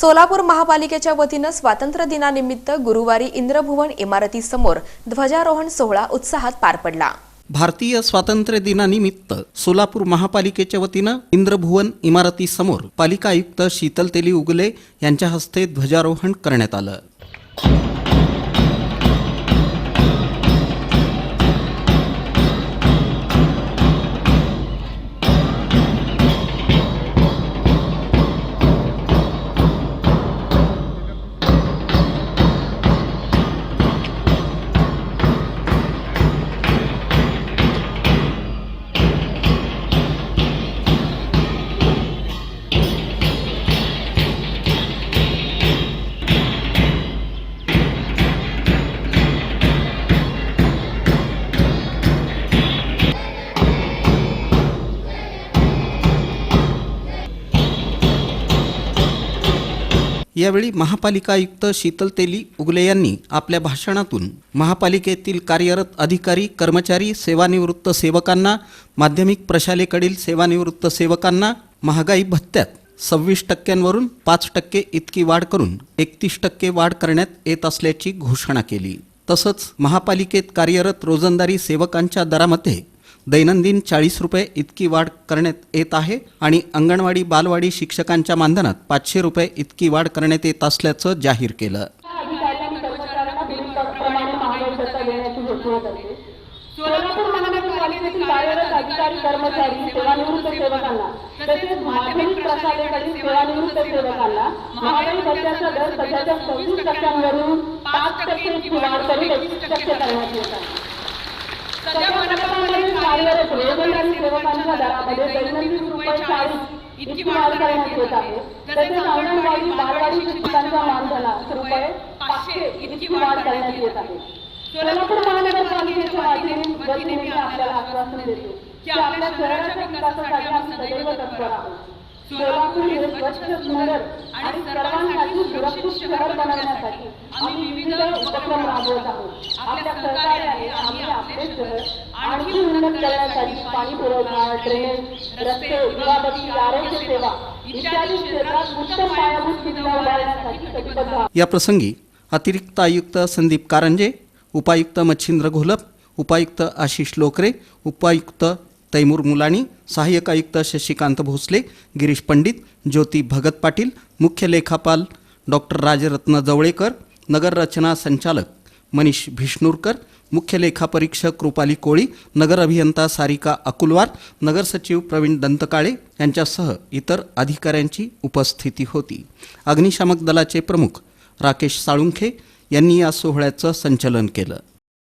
सोलापूर महापालिकेच्या वतीनं स्वातंत्र्य दिनानिमित्त गुरुवारी इंद्रभुवन इमारतीसमोर ध्वजारोहण सोहळा उत्साहात पार पडला. भारतीय स्वातंत्र्य दिनानिमित्त सोलापूर महापालिकेच्या वतीनं इंद्रभुवन इमारतीसमोर पालिका आयुक्त शीतल तेली उगले यांच्या हस्ते ध्वजारोहण करण्यात आलं. यावेळी महापालिका आयुक्त शीतल तेली उगले यांनी आपल्या भाषणातून महापालिकेतील कार्यरत अधिकारी कर्मचारी सेवानिवृत्त सेवकांना माध्यमिक प्रशालेकडील सेवानिवृत्त सेवकांना महागाई भत्त्यात सव्वीस टक्क्यांवरून पाच टक्के इतकी वाढ करून एकतीस टक्के वाढ करण्यात येत असल्याची घोषणा केली. तसंच महापालिकेत कार्यरत रोजंदारी सेवकांच्या दरामध्ये दैनंदिन चाळीस रुपये इतकी वाढ करण्यात येत आहे आणि अंगणवाडी बालवाडी शिक्षकांच्या मानधनात पाचशे रुपये इतकी वाढ करण्यात येत असल्याचं जाहीर केलं. सोलापूर महानगरपालिकेतील कार्यरत अधिकारी कर्मचारी सेवानिवृत्त सेवकांना तसेच माध्यमिक प्रशालेकडील सेवानिवृत्त सेवकांना महागाई भत्त्याचा दर सध्याच्या सव्वीस टक्क्यांवरून पाच टक्के वाढ करून एकवीस टक्के करण्यात येत आहे. सेवकांच्या दरामध्ये दैनंदिन रुपये चाळीस इतकी वाढ करण्यात येत आहे. तसेच अंगणवाडी बालवाडी शिक्षकांच्या मानधनात रुपये पाचशे इतकी वाढ करण्यात येत आहे. सोलापूर महानगरपालिकेच्या वतीने आपल्याला आश्वासन देतो की आपल्या शहराच्या विकासासाठी आपण सदैव तत्पर आहोत. सोलापूर हे स्वच्छ सुंदर आणि सर्वांसाठी सुरक्षित शहर बनवण्यासाठी आम्ही विविध उपक्रम राबवत आहोत. आपल्या सहकार्याने आम्ही आपले शहर आणखी उन्नत करण्यासाठी पाणी पुरवठा ड्रेनेज रस्ते आरोग्य सेवा इत्यादी क्षेत्रात उत्तम पायाभूत सुविधा उभारण्यासाठी कटिबद्ध आहोत. याप्रसंगी अतिरिक्त आयुक्त संदीप कारंजे उपायुक्त मच्छिंद्र घोलप उपायुक्त आशिष लोकरे उपायुक्त तैमूर मुलाणी सहाय्यक आयुक्त शशिकांत भोसले गिरीश पंडित ज्योती भगत पाटील मुख्य लेखापाल डॉक्टर राजरत्न जवळेकर नगररचना संचालक मनीष भिष्णूरकर मुख्य लेखापरीक्षक रुपाली कोळी नगर अभियंता सारिका अकुलवार नगरसचिव प्रवीण दंतकाळे यांच्यासह इतर अधिकाऱ्यांची उपस्थिती होती. अग्निशामक दलाचे प्रमुख राकेश साळुंखे यांनी या सोहळ्याचं संचलन केलं.